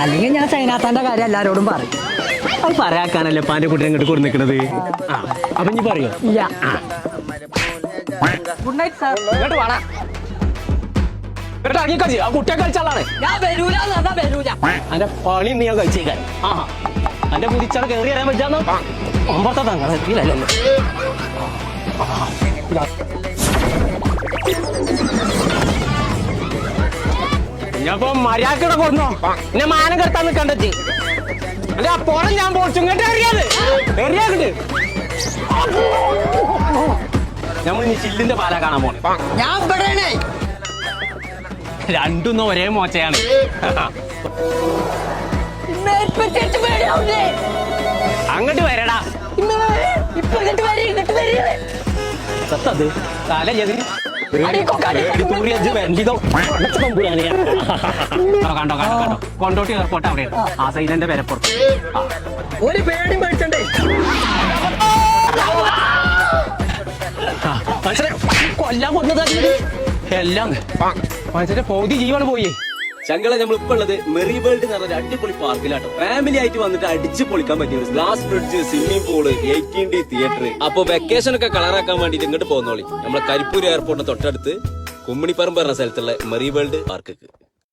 അല്ലെങ്കിൽ ഞാൻ സൈനാത്താന്റെ കാര്യം എല്ലാരോടും പറയും. അത് പറയാക്കാനല്ലേ പാന്റെ കുട്ടി ഇങ്ങോട്ട് കൂടി നിൽക്കണത് ആ അപ്പൊ ഇനി പറയോ? ഇല്ല. ഗുഡ് നൈറ്റ് സാർ ഇങ്ങോട്ട് വേണ കുട്ടിയെ ഞാൻ വരൂല എന്ന് വരൂല. അന്റെ പണി നീ ഞാൻ കഴിച്ചേക്കാൻ. ആ അന്റെ കുതിച്ചാണ് കയറി വരാൻ പറ്റാന്ന്? ഒമ്പത്തെ എത്തിയില്ലല്ലോ? ഞാനിപ്പോ മര്യാദക്കടെ കൊടുന്നോ? എന്നെ മാനം കെടുത്താൻ നിക്കണ്ടച്ച് അല്ല പുറം ഞാൻ പൊളിച്ചു. ഇങ്ങോട്ട് എറിയാത് നമ്മൾ ഇനി ചില്ലിന്റെ പാല കാണാൻ പോണേ. ഞാൻ ഇവിടെയാണ് രണ്ടും ഒരേ പേടിയാവൂലേ? അങ്ങോട്ട് വരടാ. ഇപ്പൊ ഇങ്ങട്ട് വരി, ഇങ്ങട്ട് വരി. സത്തത്. തല അടിക്കോ. കണ്ടോ കണ്ടോ കണ്ടോ കൊണ്ടോട്ടി എയർപോർട്ട് അവിടെയാണ് ആ സൈലന്റെ പേരപ്പുറത്ത് ഒരു പേടി മേടിച്ചണ്ടേ കൊല്ലാൻ കൊന്നതാ എല്ലാം മനുഷ്യന്റെ പൗതി ജീവാണ് പോയി ശങ്കള നമ്മൾ ഇപ്പൊ ഉള്ളത് മെറി വേൾഡ് എന്ന് പറഞ്ഞ അടിപൊളി പാർക്കിലാട്ടോ. ഫാമിലി ആയിട്ട് വന്നിട്ട് അടിച്ച് പൊളിക്കാൻ പറ്റിയ glass bridge swimming pool eighteen D theatre അപ്പൊ വെക്കേഷൻ ഒക്കെ കളറാക്കാൻ വേണ്ടിട്ട് ഇങ്ങോട്ട് പോകുന്നോളി. നമ്മളെ കരിപ്പൂർ എയർപോർട്ടിന് തൊട്ടടുത്ത് കുമ്മിണിപ്പറമ്പ് പറഞ്ഞ സ്ഥലത്തുള്ള മെറി വേൾഡ് പാർക്ക്